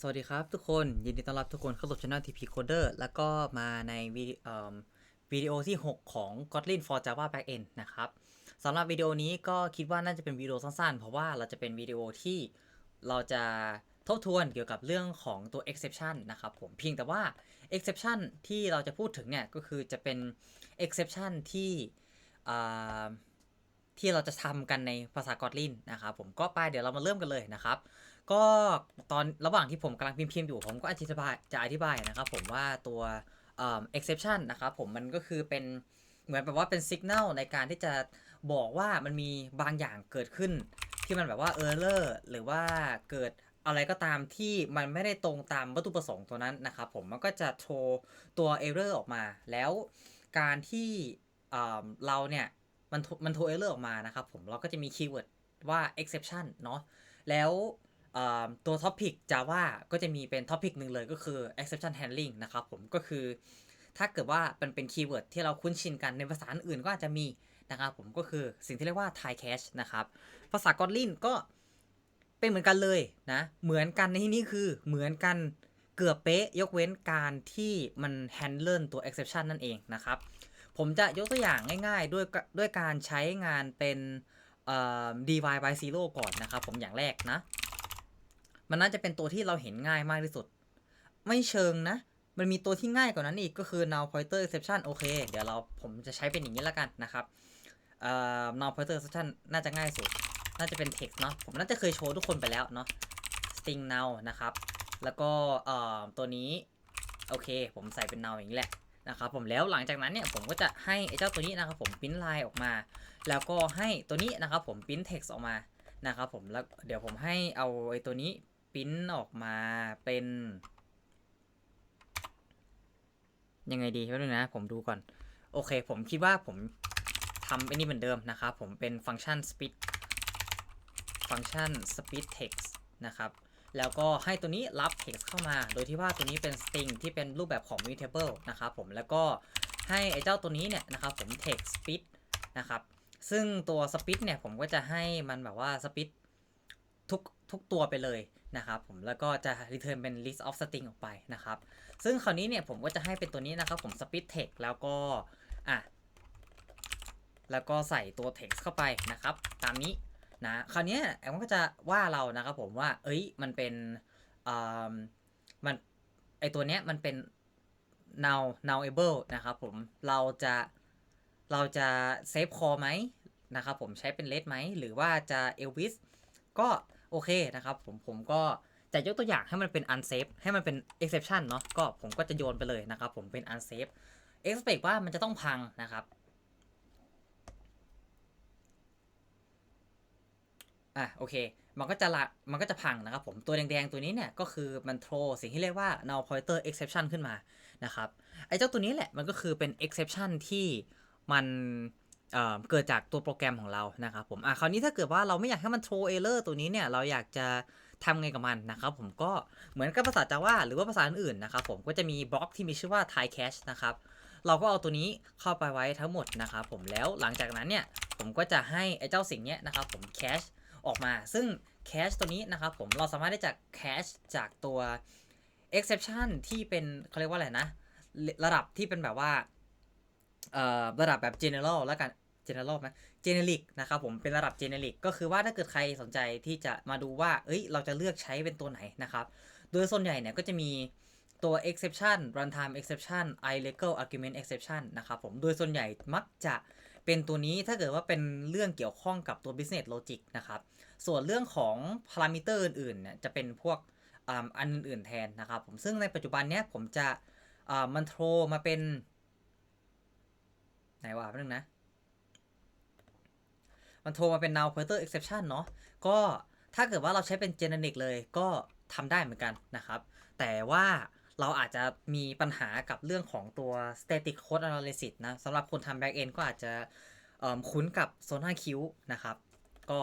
สวัสดีครับทุกคน ยินดีต้อนรับทุกคนเข้าสู่ช่อง TP Coder แล้วก็มาในวิดีวิดีโอที่ 6 ของ Kotlin for Java Backend นะครับสำหรับวิดีโอนี้ก็คิดว่าน่าจะเป็นวิดีโอสั้นๆ เพราะว่าเราจะเป็นวิดีโอที่เราจะทบทวนเกี่ยวกับเรื่องของตัว exception นะครับผมเพียงแต่ว่า exception ที่เราจะพูดถึงเนี่ย ก็คือจะเป็น exception ที่ที่เราจะทำกันในภาษากอ t ลินนะครับผมก็ไปเดี๋ยวเรามาเริ่มกันเลยนะครับ ก็ตอนระหว่างที่ผมกำลังพิมพ์ๆอยู่ผมก็อธิบายจะอธิบายนะครับผมว่าตัวเอ่อ exception นะครับผมมันก็คือเป็นเหมือนแบบว่าเป็น signal ในการที่จะบอกว่ามันมีบางอย่างเกิดขึ้น ที่มันแบบว่า error หรือว่าเกิดอะไรก็ตามที่มันไม่ได้ตรงตามวัตถุประสงค์ตัวนั้นนะครับผมมันก็จะโชว์ตัว error ออกมา แล้วการที่เเราเนี่ยมันมันโทรเออร์ออกมานะครับผมเราก็จะมีคีย์เวิร์ดว่า exception เนาะแล้ว ตัว topic Java ก็จะมีเป็น topic หนึ่งเลยก็คือ exception handling นะครับผมก็คือ ถ้าเกิดว่ามันเป็นคีย์เวิร์ดที่เราคุ้นชินกันในภาษาอื่นก็อาจจะมีนะครับผมก็คือสิ่งที่เรียกว่า tie cache นะครับ ภาษา Kotlin ก็เป็นเหมือนกันเลยนะ เหมือนกันในที่นี้คือเหมือนกันเกือบเป๊ะยกเว้นการที่มัน handle ตัว exception นั่นเองนะครับ ผมจะยกตัวอย่างง่าย ๆ ด้วยด้วยการใช้งานเป็น divide by zero ก่อนนะครับ ผมอย่างแรกนะ มันน่าจะเป็นตัวที่เราเห็นง่ายมากที่สุด ไม่เชิงนะ มันมีตัวที่ง่ายกว่านั้นอีกก็คือ null pointer exception โอเค เดี๋ยวเราผมจะใช้เป็นอย่างนี้แล้วกันนะครับเอ่อ null pointer exception น่าจะง่ายสุด น่าจะเป็น text เนาะผมน่าจะเคยโชว์ทุกคนไปแล้วเนาะ string null นะครับ แล้วก็เอ่อตัวนี้โอเค ผมใส่เป็น null อย่างนี้แหละนะครับผมแล้วหลังจากนั้นเนี่ยผมก็จะให้ไอ้เจ้าตัวนี้นะครับผมพิมพ์ลน์ออกมา แล้วก็ให้ตัวนี้นะครับผมพิมพ์ text ออกมานะครับผมแล้วเดี๋ยวผมให้เอาไอ้ตัวนี้ พิมพ์ออกมาเป็น ยังไงดีแป๊บนึงนะ ผมดูก่อน โอเค ผมคิดว่าผมทำไอ้นี่เหมือนเดิมนะครับ ผมเป็นฟังก์ชัน speed ฟังก์ชัน speed text นะครับแล้วก็ให้ตัวนี้รับ text เข้ามา โดยที่ว่าตัวนี้เป็น string ที่เป็นรูปแบบของ mutable นะครับผม แล้วก็ให้ไอ้เจ้าตัวนี้เนี่ยนะครับผม text speed นะครับ ซึ่งตัว speed เนี่ยผมก็จะให้มันแบบว่า speed ทุกทุกตัวไปเลยนะครับผมแล้วก็จะ return เป็น list of string ออกไปนะครับ ซึ่งคราวนี้เนี่ยผมก็จะให้เป็นตัวนี้นะครับผม speed text แล้วก็อะแล้วก็ใส่ตัว text เข้าไปนะครับ ตามนี้นะคราวนี้แอมก็จะว่าเรานะครับผมว่า เอ้ยมันเป็นอ่ามันไอตัวเนี้ยมันเป็น now nowable นะครับผมเราจะเราจะ save call ไหมนะครับผมใช้เป็น let ไหมหรือว่าจะ elvis ก็ โอเคนะครับผมผมก็จะยกตัวอย่างให้มันเป็น unsafe ให้มันเป็น exception เนาะก็ผมก็จะโยนไปเลยนะครับ ผมเป็น unsafe expect ว่ามันจะต้องพังนะครับอะโอเค มันก็จะละมันก็จะพังนะครับผม ตัวแดงๆตัวนี้เนี่ยก็คือมันโทรสิ่งที่เรียกว่า null pointer exception ขึ้นมานะครับ ไอ้เจ้าตัวนี้แหละมันก็คือเป็น exception ที่มัน เกิดจากตัวโปรแกรมของเรานะครับผมอะคราวนี้ถ้าเกิดว่าเราไม่อยากให้มัน throw error ตัวนี้เนี่ยเราอยากจะทำไงกับมันนะครับผมก็เหมือนกับภาษา Java หรือว่าภาษาอื่นๆนะครับผมก็จะมีบล็อกที่มีชื่อว่า tie cache นะครับเราก็เอาตัวนี้เข้าไปไว้ทั้งหมดนะครับผมแล้วหลังจากนั้นเนี่ยผมก็จะให้ไอ้เจ้าสิ่งนี้นะครับผม cache ออกมา ซึ่ง cache ตัวนี้นะครับผมเราสามารถได้จาก cache จากตัว exception ที่เป็นเขาเรียกว่าอะไรนะ ระดับที่เป็นแบบว่า ระดับแบบ general แล้วกัน general ไหม generic นะครับผมเป็นระดับ generic ก็คือว่าถ้าเกิดใครสนใจที่จะมาดูว่า เอ้ย เราจะเลือกใช้เป็นตัวไหนนะครับ โดยส่วนใหญ่เนี่ยก็จะมีตัว exception runtime exception ilegal argument exception นะครับผมโดยส่วนใหญ่มักจะเป็นตัวนี้ถ้าเกิดว่าเป็นเรื่องเกี่ยวข้องกับตัว business logic นะครับ ส่วนเรื่องของพารามิเตอร์อื่นๆเนี่ยจะเป็นพวกอ,อันอื่นๆแทนนะครับผมซึ่งในปัจจุบันเนี้ยผมจะมันโทรมาเป็น ไหนวะแป๊บนึงนะ มันโทรมาเป็น null pointer exception เนาะก็ถ้าเกิดว่าเราใช้เป็น generic เลยก็ทำได้เหมือนกันนะครับ แต่ว่าเราอาจจะมีปัญหากับเรื่องของตัว static code analysis นะสำหรับคนทำ back end ก็อาจจะคุ้นกับ Zona Q นะครับ ก็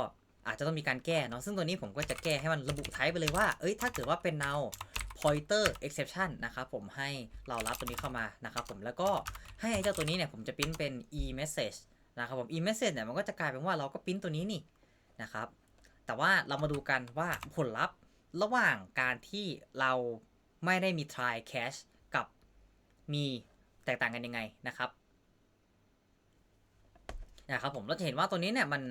อาจจะต้องมีการแก้เนาะซึ่งตัวนี้ผมก็จะแก้ให้มันระบุ type ไปเลยว่า เอ้ยถ้าเกิดว่าเป็น null pointer exception นะครับผมให้เรารับตัวนี้เข้ามานะครับผมแล้วก็ให้เจ้าตัวนี้เนี่ยผมจะพิมพ์เป็น e message นะครับผม e message เนี่ยมันก็จะกลายเป็นว่าเราก็พิมพ์ตัวนี้นี่นะครับแต่ว่าเรามาดูกันว่าผลลัพธ์ระหว่างการที่เราไม่ได้มี try cache กับมีแตกต่างกันยังไงนะครับนะครับผมเราจะเห็นว่าตัวนี้เนี่ยมัน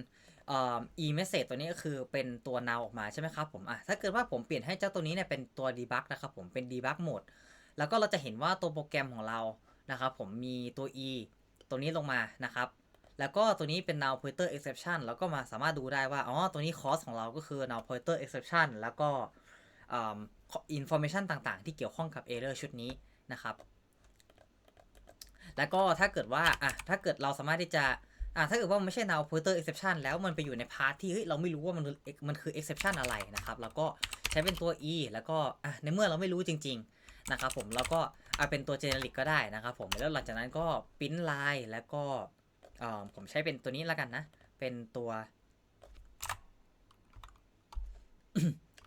อ่อ e message ตัวนี้ก็คือเป็นตัว now ออกมาใช่ไหมครับผมอะถ้าเกิดว่าผมเปลี่ยนให้เจ้าตัวนี้เนี่ยเป็นตัว debug นะครับผมเป็น debug mode แล้วก็เราจะเห็นว่าตัวโปรแกรมของเรานะครับผมมีตัว e ตัวนี้ลงมานะครับ แล้วก็ตัวนี้เป็น null pointer exception แล้วก็มาสามารถดูได้ว่าอ๋อตัวนี้ cost ของเราก็คือ null pointer exception แล้วก็อ่า information ต่างๆ ที่เกี่ยวข้องกับ error ชุดนี้นะครับ แล้วก็ถ้าเกิดว่าอะถ้าเกิดเราสามารถที่จะ อะถ้าเกิดว่ามันไม่ใช่ null pointer exception แล้วมันไปอยู่ในพาร์ทที่เฮ้ยเราไม่รู้ว่ามันมันคือ exception อะไรนะครับแล้วก็ใช้เป็นตัว e แล้วก็อะในเมื่อเราไม่รู้จริง ๆ นะครับผมแล้วก็เอาเป็นตัว generic ก็ได้นะครับผมแล้วหลังจากนั้นก็ปริ้นลายแล้วก็อ่อผมใช้เป็นตัวนี้แล้วกันนะ เป็นตัว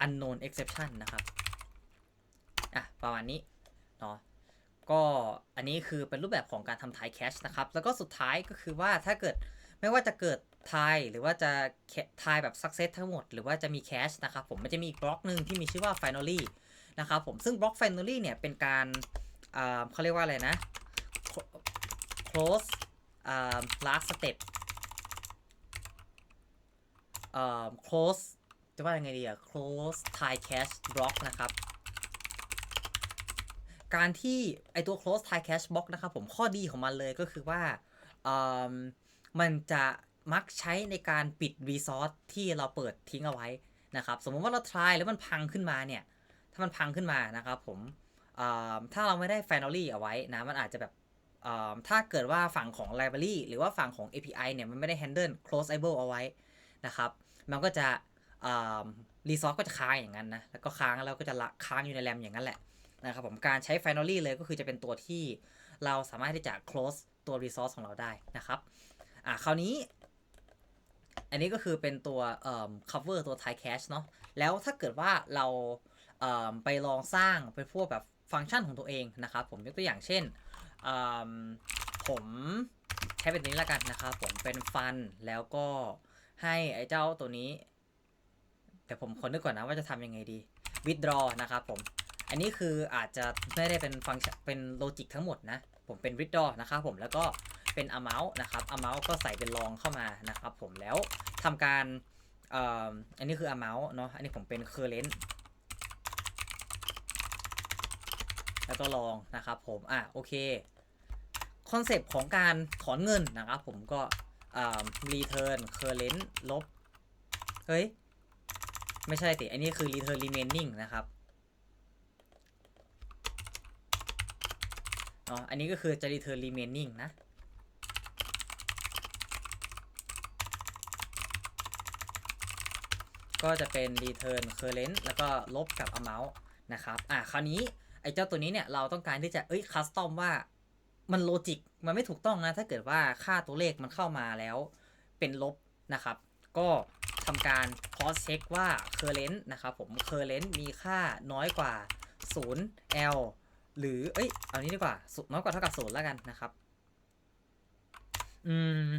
unknown exception นะครับอะประมาณนี้เนาะก็ อันนี้คือเป็นรูปแบบของการทำ tie cache นะครับ แล้วก็สุดท้ายก็คือว่าถ้าเกิดไม่ว่าจะเกิด tie หรือว่าจะ tie แบบ success ทั้งหมด หรือว่าจะมี cache นะครับผมมันจะมีบล็อกหนึ่งที่มีชื่อว่า finally นะครับผมซึ่งบล็อก finally เนี่ยเป็นการเขาเรียกว่าอะไรนะ close last step close จะว่ายังไงดีอะ close tie cache block นะครับ การที่ไอตัว close tie cache block นะครับผมข้อดีของมันเลยก็คือว่ามันจะมักใช้ในการปิด resource ที่เราเปิดทิ้งเอาไว้นะครับสมมติว่าเรา try แล้วมันพังขึ้นมาเนี่ย ถ้ามันพังขึ้นมานะครับผมถ้าเราไม่ได้ finally เอาไว้นะมันอาจจะแบบถ้าเกิดว่าฝั่งของ library หรือว่าฝั่งของ API เนี่ยมันไม่ได้ handle closeable เอาไว้นะครับ มันก็จะรีซอสก็จะค้างอย่างนั้นนะ แล้วก็ค้างแล้วก็จะละค้างอยู่ในแรมอย่างนั้นแหละ นะครับผมการใช้ finally เลยก็คือจะเป็นตัวที่เราสามารถที่จะ close ตัว resource ของเราได้นะครับอ่าคราวนี้ อันนี้ก็คือเป็นตัวเอ่อ cover ตัว tie cache เนาะแล้วถ้าเกิดว่าเราเอ่อไปลองสร้างเป็นพวกแบบฟังก์ชันของตัวเองนะครับผมยกตัวอย่างเช่นเอิ่มผมใช้เป็นนี้ละกันนะครับผมเป็นฟันแล้วก็ให้ไอ้เจ้าตัวนี้เดี๋ยวผมขอนึกก่อนนะว่าจะทำยังไงดี withdraw นะครับผม อันนี้คืออาจจะไม่ได้เป็นฟังเป็นโลจิกทั้งหมดนะ ผมเป็น withdraw นะครับผมแล้วก็เป็น amount นะครับ amount ก็ใส่เป็นรองเข้ามานะครับผมแล้วทำการอ,อันนี้คือ amount เนาะอันนี้ผมเป็น current แล้วก็ลองนะครับผม อะโอเค คอนเซปต์ของการถอนเงินนะครับผมก็อ่า return current ลบ เฮ้ย ไม่ใช่สิอันนี้คือ return remaining นะครับ อันนี้ก็คือจะ return remaining นะ ก็จะเป็น return current แล้วก็ลบกับ amount นะครับ อะ คราวนี้ ไอ้เจ้าตัวนี้เนี่ย เราต้องการที่จะ เอ้ยคัสตอมว่า มันโลจิก มันไม่ถูกต้องนะ ถ้าเกิดว่าค่าตัวเลขมันเข้ามาแล้ว เป็นลบนะครับ ก็ทำการ cross check ว่า current นะครับผม current มีค่าน้อยกว่า 0 l หรือ เอ้ย เอานี้ดีกว่าน้อยกว่าเท่ากับ0แล้วกันนะครับ อืม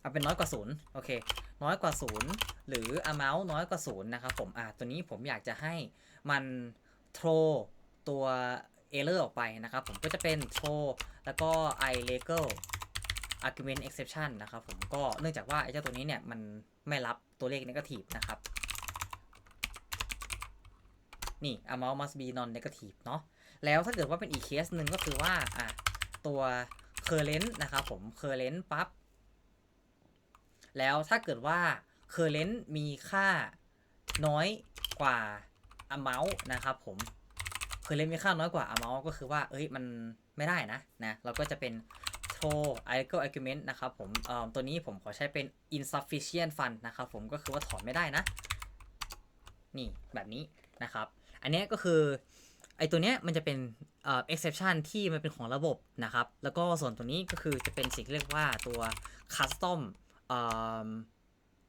เอาเป็นน้อยกว่า0โอเค น้อยกว่า0หรือ amount น้อยกว่า0นย์นะครับผม อะตัวนี้ผมอยากจะให้มัน throw ตัว error ออกไปนะครับผมก็จะเป็น throw แล้วก็ i legal argument exception นะครับผมก็เนื่องจากว่าไอ้เจ้าตัวนี้เนี่ยมันไม่รับตัวเลข negative นะครับนี่ amount must be non negative เนาะ แล้วถ้าเกิดว่าเป็นอีกเคสหนึ่งก็คือว่าอะตัว current นะครับผม current ปั๊บแล้วถ้าเกิดว่า current มีค่าน้อยกว่า amount นะครับผม current มีค่าน้อยกว่า amount ก็คือว่า เอ้ยมันไม่ได้นะนะเราก็จะเป็น throw legal argument นะครับผมเอ่อตัวนี้ผมขอใช้เป็น insufficient fund นะครับผมก็คือว่าถอนไม่ได้นะ นี่แบบนี้นะครับ อันนี้ก็คือ ไอตัวเนี้ยมันจะเป็นเอ่อ exception ที่มันเป็นของระบบนะครับ แล้วก็ส่วนตัวนี้ก็คือจะเป็นสิ่งที่เรียกว่าตัว custom เอ่อ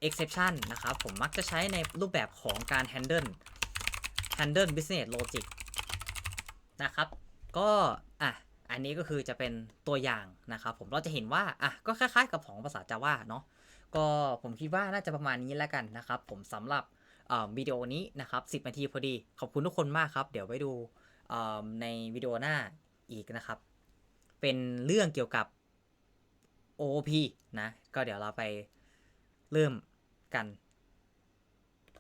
exception นะครับ ผมมักจะใช้ในรูปแบบของการ handle handle business logic นะครับ ก็อะอันนี้ก็คือจะเป็นตัวอย่างนะครับผมเราจะเห็นว่าอะก็คล้ายๆกับของภาษา Java เนาะก็ผมคิดว่าน่าจะประมาณนี้แล้วกันนะครับ ผมสำหรับ วิดีโอนี้นะครับ 10 นาทีพอดี ขอบคุณทุกคนมากครับ เดี๋ยวไปดูในวิดีโอหน้าอีกนะครับ เป็นเรื่องเกี่ยวกับ OOP นะ ก็เดี๋ยวเราไปเริ่มกัน